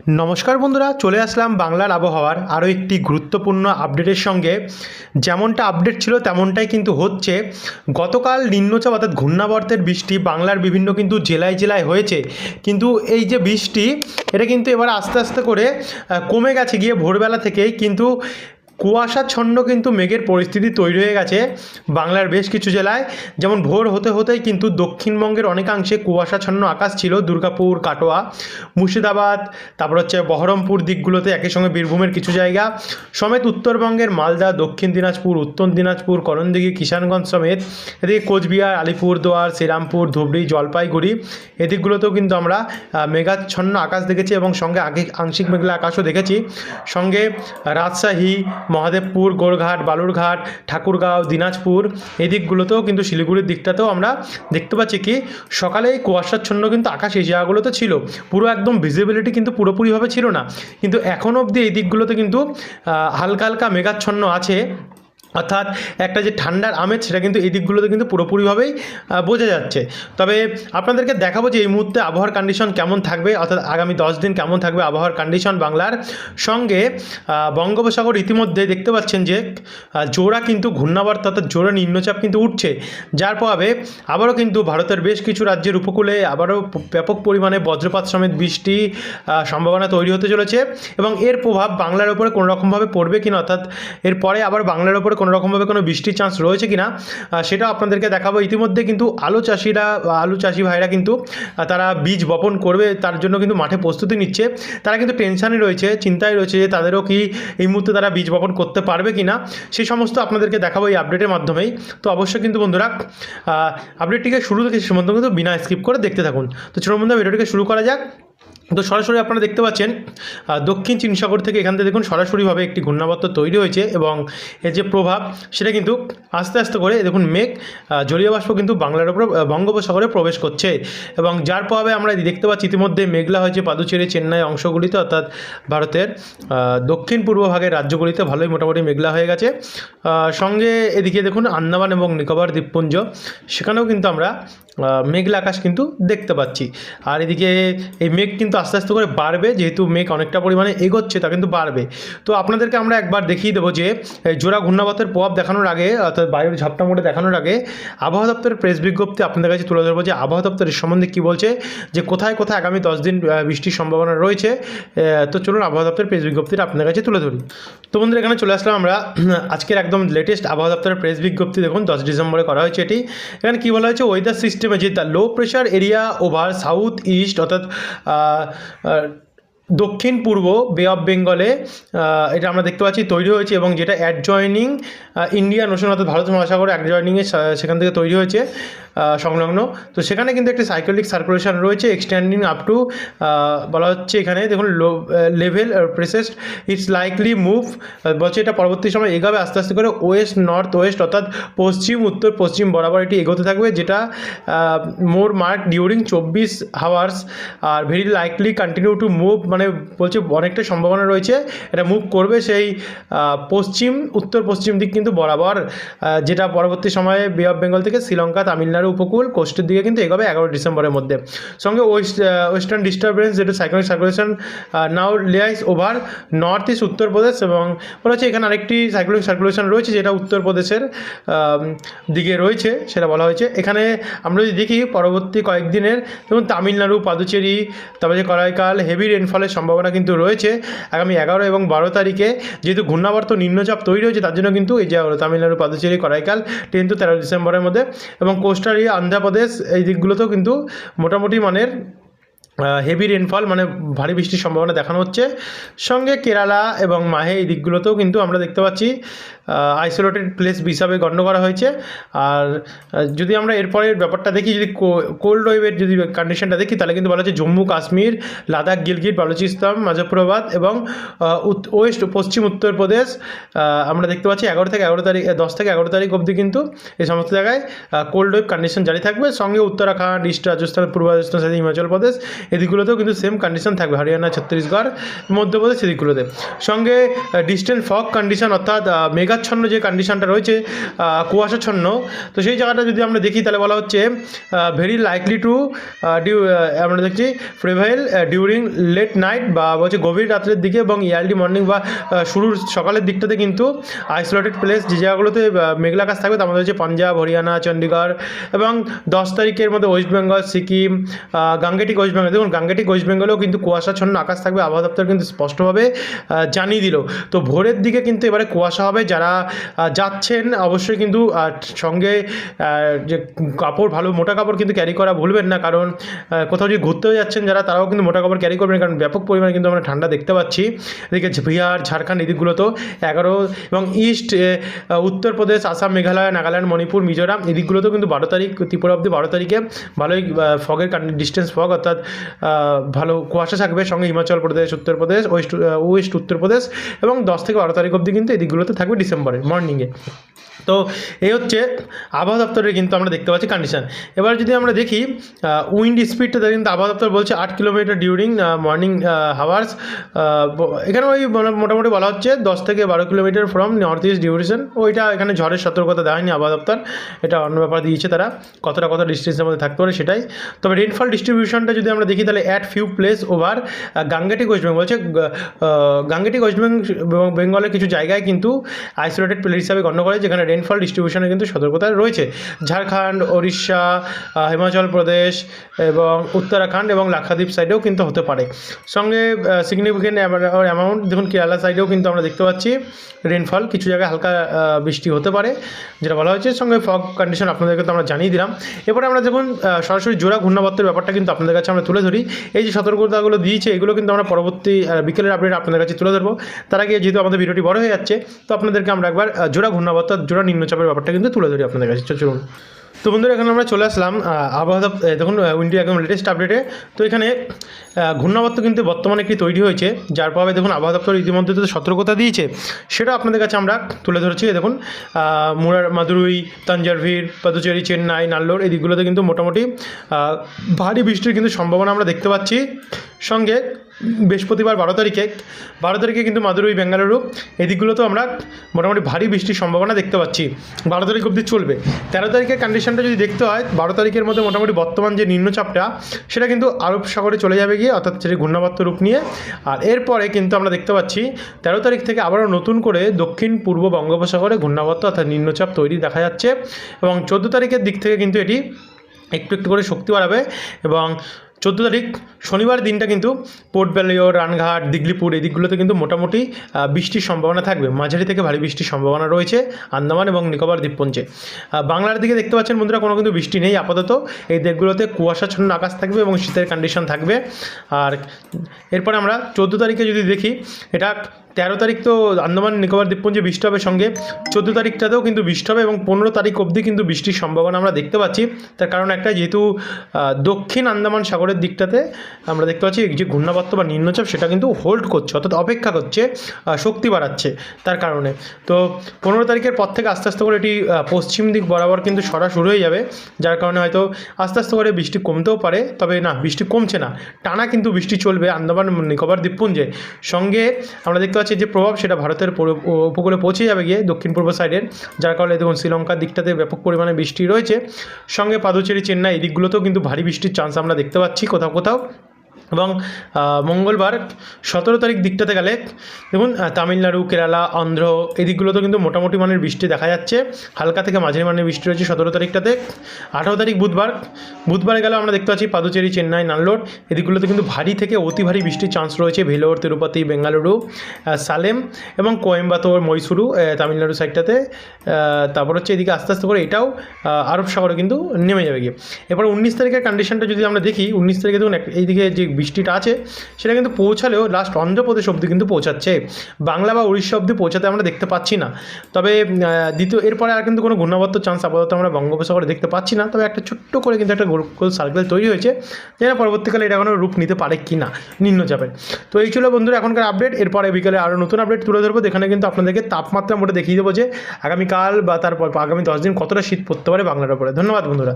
নমস্কার বন্ধুরা, চলে আসলাম বাংলার আবহাওয়ার আরও একটি গুরুত্বপূর্ণ আপডেটের সঙ্গে। যেমনটা আপডেট ছিল, তেমনটাই কিন্তু হচ্ছে। গতকাল নিম্নচাপ, অর্থাৎ ঘূর্ণাবর্তের বৃষ্টি বাংলার বিভিন্ন কিন্তু জেলায় জেলায় হয়েছে। কিন্তু এই যে বৃষ্টি, এটা কিন্তু এবার আস্তে আস্তে করে কমে গেছে। গিয়ে ভোরবেলা থেকেই কিন্তু কুয়াশাচ্ছন্ন কিন্তু মেঘের পরিস্থিতি তৈরি হয়ে গেছে বাংলার বেশ কিছু জেলায়। যেমন ভোর হতে হতেই কিন্তু দক্ষিণবঙ্গের অনেকাংশে কুয়াশাচ্ছন্ন আকাশ ছিল। দুর্গাপুর, কাটোয়া, মুর্শিদাবাদ, তারপর হচ্ছে বহরমপুর দিকগুলোতে একই সঙ্গে বীরভূমের কিছু জায়গা। সমেত উত্তরবঙ্গের মালদা, দক্ষিণ দিনাজপুর, উত্তর দিনাজপুর, করণদিঘি, কিষানগঞ্জ সমেত। এদিকে কোচবিহার, আলিপুরদুয়ার, শ্রীরামপুর, ধুবড়ি, জলপাইগুড়ি এদিকগুলোতেও কিন্তু আমরা মেঘাচ্ছন্ন আকাশ দেখেছি এবং সঙ্গে আংশিক মেঘলা আকাশও দেখেছি। সঙ্গে রাজশাহী মহাদেবপুর গোড়ঘাট বালুরঘাট, ঠাকুরগাঁও, দিনাজপুর এই দিকগুলোতেও কিন্তু শিলিগুড়ির দিকটাতেও আমরা দেখতে পাচ্ছি কি সকালে এই কুয়াশাচ্ছন্ন কিন্তু আকাশ এই জায়গাগুলোতে ছিল। পুরো একদম ভিজিবিলিটি কিন্তু পুরোপুরিভাবে ছিল না। কিন্তু এখন অবধি এই দিকগুলোতে কিন্তু হালকা হালকা মেঘাচ্ছন্ন আছে। অর্থাৎ একটা যে ঠান্ডার আমেজ সেটা কিন্তু এই দিকগুলোতে কিন্তু পুরোপুরিভাবেই বোঝা যাচ্ছে। তবে আপনাদেরকে দেখাবো যে এই মুহূর্তে আবহাওয়ার কন্ডিশন কেমন থাকবে, অর্থাৎ আগামী দশ দিন কেমন থাকবে আবহাওয়ার কন্ডিশন বাংলার সঙ্গে বঙ্গোপসাগর ইতিমধ্যে দেখতে পাচ্ছেন যে জোড়া কিন্তু ঘূর্ণাবর্ত অর্থাৎ জোড়া নিম্নচাপ কিন্তু উঠছে। যার প্রভাবে আবারও কিন্তু ভারতের বেশ কিছু রাজ্যের উপকূলে আবারও ব্যাপক পরিমাণে বজ্রপাত সমেত বৃষ্টি সম্ভাবনা তৈরি হতে চলেছে এবং এর প্রভাব বাংলার ওপরে কোনো রকমভাবে পড়বে কিনা, অর্থাৎ এরপরে আবার বাংলার ওপরে কোনো রকমভাবে কোনো বৃষ্টির চান্স রয়েছে কিনা আহ, সেটাও আপনাদেরকে দেখাবো। ইতিমধ্যে কিন্তু আলু চাষিরা আলু চাষি ভাইরা কিন্তু তারা বীজ বপন করবে তার জন্য কিন্তু মাঠে প্রস্তুতি নিচ্ছে। তারা কিন্তু টেনশানই রয়েছে চিন্তায় রয়েছে যে তাদেরও কি এই মুহূর্তে তারা বীজ বপন করতে পারবে কি না সেই সমস্ত আপনাদেরকে দেখাবো এই আপডেটের মাধ্যমেই। তো অবশ্যই কিন্তু বন্ধুরা আপডেটটিকে শুরু থেকে শেষ কিন্তু বিনা স্কিপ করে দেখতে থাকুন। তো চলুন বন্ধুরা ভিডিওটিকে শুরু করা যাক। তো সরাসরি আপনারা দেখতে পাচ্ছেন দক্ষিণ চীন সাগর থেকে এখান থেকে দেখুন, সরাসরিভাবে একটি ঘূর্ণাবর্ত তৈরি হয়েছে এবং এর যে প্রভাব সেটা কিন্তু আস্তে আস্তে করে দেখুন মেঘ জলীয় বাষ্প কিন্তু বাংলার ওপর বঙ্গোপসাগরে প্রবেশ করছে এবং যার প্রভাবে আমরা দেখতে পাচ্ছি ইতিমধ্যে মেঘলা হয়েছে পাদুচেরি, চেন্নাই অংশগুলিতে, অর্থাৎ ভারতের দক্ষিণ পূর্ব ভাগের রাজ্যগুলিতে ভালোই মোটামুটি মেঘলা হয়ে গেছে। সঙ্গে এদিকে দেখুন আন্দামান এবং নিকোবর দ্বীপপুঞ্জ, সেখানেও কিন্তু আমরা মেঘলা আকাশ কিন্তু দেখতে পাচ্ছি। আর এদিকে এই মেঘ কিন্তু আস্তে আস্তে করে বাড়বে, যেহেতু মেঘ অনেকটা পরিমাণে এগোচ্ছে, তা কিন্তু বাড়বে। তো আপনাদেরকে আমরা একবার দেখিয়ে দেবো যে জোড়া ঘূর্ণাবতের প্রভাব দেখানোর আগে, অর্থাৎ বায়ুর ঝাপটা মোটে দেখানোর আগে, আবহাওয়া দপ্তরের প্রেস বিজ্ঞপ্তি আপনাদের কাছে তুলে ধরবো যে, আবহাওয়া দপ্তরের সম্বন্ধে কী বলছে, যে কোথায় কোথায় আগামী দশ দিন বৃষ্টির সম্ভাবনা রয়েছে তো চলুন আবহাওয়া দপ্তরের প্রেস বিজ্ঞপ্তিটা আপনাদের কাছে তুলে ধরি। তো বন্ধুরা, এখানে চলে আসলাম আমরা। আজকের একদম লেটেস্ট আবহাওয়া দপ্তরের প্রেস বিজ্ঞপ্তি। দেখুন, দশ ডিসেম্বরে করা হয়েছে এটি। এখানে কী বলা হয়েছে? ওয়েদার সিস্টেমে যে low pressure area over south east অর্থাৎ দক্ষিণ পূর্ব বে অফ বেঙ্গলে এটা আমরা দেখতে পাচ্ছি, তৈরি হয়েছে এবং যেটা অ্যাডজয়নিং ইন্ডিয়ান ওশন অর্থাৎ ভারত মহাসাগর অ্যাডজয়নিংয়ে সেখান থেকে তৈরি হয়েছে সংলগ্ন। তো সেখানে কিন্তু একটি সাইক্লিক সার্কুলেশন রয়েছে এক্সটেন্ডিং আপ টু বলা হচ্ছে এখানে, দেখুন, low level pressed it's likely move বলছে এটা পরবর্তী সময় এগাবে, আস্তে আস্তে করে ওয়েস্ট নর্থ ওয়েস্ট অর্থাৎ পশ্চিম, উত্তর, পশ্চিম বরাবর এটি এগোতে থাকবে, যেটা মোর মার্ক ডিউরিং চব্বিশ hours R very likely continue to move মানে বলছে অনেকটা সম্ভাবনা রয়েছে, এটা মুভ করবে সেই পশ্চিম, উত্তর পশ্চিম দিক কিন্তু বরাবর যেটা পরবর্তী সময়ে বে অফ বেঙ্গল থেকে শ্রীলঙ্কা, তামিলনাড়ু উপকূল কোস্টের দিকে কিন্তু এগোবে এগারো ডিসেম্বরের মধ্যে। সঙ্গে ওয়েস্ট ওয়েস্টার্ন ডিস্টারবেন্স যেটা cyclonic circulation now lies over north east Uttar Pradesh এবং বলা হচ্ছে এখানে আরেকটি সাইক্লোনিক সার্কুলেশন রয়েছে, যেটা উত্তরপ্রদেশের দিকে রয়েছে, সেটা বলা হয়েছে। এখানে আমরা যদি দেখি, পরবর্তী কয়েকদিনের, যেমন তামিলনাড়ু পাদুচেরি তারপরে করাইকাল হেভি রেনফলের সম্ভাবনা কিন্তু রয়েছে। আগামী এগারো এবং বারো তারিখে যেহেতু ঘূর্ণাবর্ত নিম্নচাপ তৈরি হয়েছে, তার জন্য কিন্তু এই যে তামিলনাড়ু, পাদুচেরি, করাইকাল টেন টু তেরো ডিসেম্বরের মধ্যে এবং কোস্টারি অন্ধ্রপ্রদেশ এই দিকগুলোতেও কিন্তু মোটামুটি মানের হেভি রেনফল মানে ভারী বৃষ্টির সম্ভাবনা দেখানো হচ্ছে। সঙ্গে কেরালা এবং মাহে এই দিকগুলোতেও কিন্তু আমরা দেখতে পাচ্ছি আইসোলেটেড প্লেস হিসাবে গণ্য করা হয়েছে। আর যদি আমরা এরপরের ব্যাপারটা দেখি, যদি কোল্ড ওয়েভের যদি কন্ডিশনটা দেখি, তাহলে কিন্তু বলা হচ্ছে জম্মু কাশ্মীর, লাদাখ, গিলগিট, বালুচিস্তান মাজফরাবাদ এবং ওয়েস্ট, পশ্চিম উত্তরপ্রদেশ আমরা দেখতে পাচ্ছি এগারো থেকে এগারো তারিখ দশ থেকে এগারো তারিখ অবধি কিন্তু এই সমস্ত জায়গায় কোল্ড ওয়েভ কন্ডিশন জারি থাকবে। সঙ্গে উত্তরাখণ্ড ইস্ট রাজস্থান, পূর্ব রাজস্থান সাথে হিমাচল প্রদেশ, এদিকগুলোতেও কিন্তু সেম কন্ডিশন থাকবে। হরিয়ানা, ছত্তিশগড় মধ্যপ্রদেশ এদিকগুলোতে সঙ্গে ডিস্টেন্ট ফগ কন্ডিশন অর্থাৎ মেঘা মেঘাচ্ছন্ন যে কন্ডিশনটা রয়েছে কুয়াশাচ্ছন্ন, তো সেই জায়গাটা যদি আমরা দেখি, তাহলে বলা হচ্ছে ভেরি লাইকলি টু ডিউ আমরা দেখছি প্রিভেল ডিউরিং লেট নাইট বা বলছে গভীর রাত্রের দিকে এবং ইয়ার্লি মর্নিং বা শুরুর সকালের দিকটাতে কিন্তু আইসোলেটেড প্লেস যে জায়গাগুলোতে মেঘলা আকাশ থাকবে, তার মধ্যে হচ্ছে পাঞ্জাব, হরিয়ানা চণ্ডীগড় এবং দশ তারিখের মধ্যে West Bengal Sikkim Gangetic West Bengal দেখুন গাঙ্গেটিক ওয়েস্ট বেঙ্গলেও কিন্তু কুয়াশাচ্ছন্ন আকাশ থাকবে, আবহাওয়া দপ্তর কিন্তু স্পষ্টভাবে জানিয়ে দিল। তো ভোরের দিকে কিন্তু এবারে কুয়াশা হবে, যারা আহ, যাচ্ছেন অবশ্যই কিন্তু সঙ্গে যে কাপড় ভালো মোটা কাপড় কিন্তু ক্যারি করা ভুলবেন না। কারণ কোথাও যদি ঘুরতেও যাচ্ছেন যারা তারাও কিন্তু মোটা কাপড় ক্যারি করবেন। কারণ ব্যাপক পরিমাণে কিন্তু আমরা ঠান্ডা দেখতে পাচ্ছি। এদিকে বিহার ঝাড়খণ্ড এদিকগুলোতেও এগারো এবং ইস্ট উত্তরপ্রদেশ আসাম মেঘালয় নাগাল্যান্ড মণিপুর মিজোরাম এদিকগুলোতেও কিন্তু বারো তারিখ ত্রিপুরা অব্দি বারো তারিখে ভালোই ফগের ডিস্টেন্স ফগ অর্থাৎ ভালো কুয়াশা থাকবে। সঙ্গে হিমাচল প্রদেশ উত্তরপ্রদেশ ওয়েস্ট ওয়েস্ট উত্তরপ্রদেশ এবং দশ থেকে বারো তারিখ অবধি কিন্তু এদিকগুলোতে থাকবে। ডিসেম্বরে মর্নিংয়ে তো এই হচ্ছে আবহাওয়া দপ্তরের কিন্তু আমরা দেখতে পাচ্ছি কন্ডিশন এবার যদি আমরা দেখি উইন্ড স্পিডটা কিন্তু আবহাওয়া দপ্তর বলছে আট কিলোমিটার ডিউরিং মর্নিং হাওয়ার্স এখানে ওই মোটামুটি বলা হচ্ছে দশ থেকে বারো kilometre from north east duration ওইটা এখানে ঝড়ের সতর্কতা দেয়নি আবহাওয়া দপ্তর। এটা অন্য ব্যাপার দিয়েছে তারা। কতটা কত ডিস্টেন্সের মধ্যে থাকতে পারে সেটাই। তবে রেনফল ডিস্ট্রিবিউশনটা যদি আমরা দেখি, তাহলে at few place over Gangetic West Bengal বলছে গাঙ্গেটিক ওয়েস্ট বেঙ্গলের কিছু জায়গায় কিন্তু আইসোলেটেড প্লেস হিসাবে গণ্য করে, যেখানে রেনফল ডিস্ট্রিবিউশনে কিন্তু সতর্কতা রয়েছে। ঝাড়খণ্ড, ওড়িশা হিমাচল প্রদেশ এবং উত্তরাখণ্ড এবং লাক্ষাদ্বীপ সাইডেও কিন্তু হতে পারে। সঙ্গে সিগনিফিকেন্ট অ্যামাউন্ট দেখুন, কেরালা সাইডেও কিন্তু আমরা দেখতে পাচ্ছি রেনফল কিছু জায়গায় হালকা বৃষ্টি হতে পারে, যেটা বলা হয়েছে। সঙ্গে ফগ কন্ডিশন আপনাদেরকে তো আমরা জানিয়ে দিলাম। এরপরে আমরা দেখুন সরাসরি জোড়া ঘূর্ণাবর্তের ব্যাপারটা কিন্তু আপনাদের কাছে আমরা তুলে ধরি। এই যে সতর্কতাগুলো দিয়েছে, এগুলো কিন্তু আমরা পরবর্তী বিকেলের আপডেট আপনাদের কাছে তুলে ধরবো। তার আগে যেহেতু আমাদের ভিডিওটি বড় হয়ে যাচ্ছে, তো আপনাদেরকে আমরা একবার জোড়া ঘূর্ণাবর্ত জোড়া নিম্নচাপের ব্যাপারটা কিন্তু তুলে ধরি আপনাদের কাছে। চলুন। তো বন্ধুরা, এখানে আমরা চলে আসলাম আবহাওয়া দেখুন উইন্ডি একদম লেটেস্ট আপডেটে তো এখানে ঘূর্ণাবর্ত কিন্তু বর্তমানে একটি তৈরি হয়েছে, যার প্রভাবে দেখুন, আবহাওয়া দপ্তর ইতিমধ্যে তো সতর্কতা দিয়েছে। সেটা আপনাদের কাছে আমরা তুলে ধরছি দেখুন মুরার, মাদুরুই তাঞ্জারভির পদুচেরি, চেন্নাই, নাল্লোর, এই দিকগুলোতে কিন্তু মোটামুটি ভারী বৃষ্টির কিন্তু সম্ভাবনা আমরা দেখতে পাচ্ছি। সঙ্গে বৃহস্পতিবার বারো তারিখে বারো তারিখে কিন্তু মাদুরই বেঙ্গালুরু, এই দিকগুলোতেও আমরা মোটামুটি ভারী বৃষ্টির সম্ভাবনা দেখতে পাচ্ছি। বারো তারিখ অবধি চলবে। তেরো তারিখের কন্ডিশনটা যদি দেখতে হয়, বারো তারিখের মধ্যে মোটামুটি বর্তমান যে নিম্নচাপটা, সেটা কিন্তু আরব সাগরে চলে যাবে গিয়ে, অর্থাৎ সেটি ঘূর্ণাবর্ত রূপ নিয়ে। আর এরপরে কিন্তু আমরা দেখতে পাচ্ছি, তেরো তারিখ থেকে আবারও নতুন করে দক্ষিণ, পূর্ব বঙ্গোপসাগরে ঘূর্ণাবর্ত অর্থাৎ নিম্নচাপ তৈরি দেখা যাচ্ছে। এবং চোদ্দ তারিখের দিক থেকে কিন্তু এটি একটু একটু করে শক্তি বাড়াবে এবং চোদ্দ তারিখ, শনিবার দিনটা কিন্তু পোর্ট ব্যালিও রানঘাট, দিগলিপুর, এই দিকগুলোতে কিন্তু মোটামুটি বৃষ্টির সম্ভাবনা থাকবে। মাঝারি থেকে ভারী বৃষ্টির সম্ভাবনা রয়েছে আন্দামান এবং নিকোবর দ্বীপপুঞ্জে। বাংলার দিকে দেখতে পাচ্ছেন বন্ধুরা, কোনো কিন্তু বৃষ্টি নেই আপাতত। এই দেশগুলোতে কুয়াশাচ্ছন্ন আকাশ থাকবে এবং শীতের কন্ডিশন থাকবে। আর এরপরে আমরা চোদ্দ তারিখে যদি দেখি, এটা তেরো তারিখ তো আন্দামান, নিকোবর, দ্বীপপুঞ্জে বৃষ্টি হবে সঙ্গে। চোদ্দ তারিখটাতেও কিন্তু বৃষ্টি হবে এবং পনেরো তারিখ অবধি কিন্তু বৃষ্টির সম্ভাবনা আমরা দেখতে পাচ্ছি। তার কারণ একটা যেহেতু দক্ষিণ আন্দামান সাগরের দিকটাতে আমরা দেখতে পাচ্ছি, যে ঘূর্ণাবর্ত বা নিম্নচাপ সেটা কিন্তু হোল্ড করছে, অর্থাৎ অপেক্ষা করছে শক্তি বাড়াচ্ছে তার কারণে। তো পনেরো তারিখের পর থেকে আস্তে আস্তে করে এটি পশ্চিম দিক বরাবর কিন্তু সরা শুরু হয়ে যাবে। যার কারণে হয়তো আস্তে আস্তে করে বৃষ্টি কমতেও পারে, তবে না, বৃষ্টি কমছে না। টানা কিন্তু বৃষ্টি চলবে আন্দামান, নিকোবর, দ্বীপপুঞ্জে। সঙ্গে আমরা দেখতে পাচ্ছি যে প্রভাব সেটা ভারতের উপকূলে পৌঁছে যাবে গিয়ে দক্ষিণ পূর্ব সাইডের যার কারণে দেখুন শ্রীলঙ্কার দিকটাতে ব্যাপক পরিমাণে বৃষ্টি রয়েছে। সঙ্গে পাদুচেরি চেন্নাই এই দিকগুলোতেও কিন্তু ভারী বৃষ্টির চান্স আমরা দেখতে পাচ্ছি কোথাও কোথাও। এবং মঙ্গলবার সতেরো তারিখ দিকটাতে গেলে দেখুন তামিলনাড়ু কেরালা অন্ধ্র এই দিকগুলোতেও কিন্তু মোটামুটি মানের বৃষ্টি দেখা যাচ্ছে। হালকা থেকে মাঝারি মানের বৃষ্টি রয়েছে সতেরো তারিখটাতে। আঠারো তারিখ বুধবার বুধবারে গেলে আমরা দেখতে পাচ্ছি পাদুচেরি চেন্নাই নাল্লোর এদিকগুলোতে কিন্তু ভারী থেকে অতি ভারী বৃষ্টির চান্স রয়েছে। ভেলোর তিরুপতি বেঙ্গালুরু সালেম এবং কোয়েম্বাতোর আহ, তামিলনাড়ু সাইডটাতে তারপর হচ্ছে এদিকে আস্তে আস্তে করে এটাও আরব সাগরে কিন্তু নেমে যাবে গিয়ে। এরপর উনিশ তারিখের কন্ডিশনটা যদি আমরা দেখি উনিশ তারিখে দেখুন এইদিকে যে বৃষ্টিটা আছে, সেটা কিন্তু পৌঁছালেও লাস্ট অন্ধ্রপ্রদেশ অবধি কিন্তু পৌঁছাচ্ছে। বাংলা বা উড়িষ্যা অবধি পৌঁছাতে আমরা দেখতে পাচ্ছি না। তবে দ্বিতীয়, এরপরে আর কিন্তু কোনো ঘূর্ণাবর্ত চান্স আপাতত আমরা বঙ্গোপসাগরে দেখতে পাচ্ছি না। তবে একটা ছোট্ট করে কিন্তু একটা গোল সার্কেল তৈরি হয়েছে যেটা পরবর্তীকালে এটা কোনো রূপ নিতে পারে কি না, নিম্নচাপের। তো এই ছিল বন্ধুরা এখনকার আপডেট এরপরে বিকালে আরও নতুন আপডেট তুলে ধরবো। এখানে কিন্তু আপনাদেরকে তাপমাত্রা মোটে দেখিয়ে দেবো যে, আগামীকাল বা তারপর আগামী দশ দিন কতটা শীত পড়তে পারে বাংলার উপরে। ধন্যবাদ বন্ধুরা।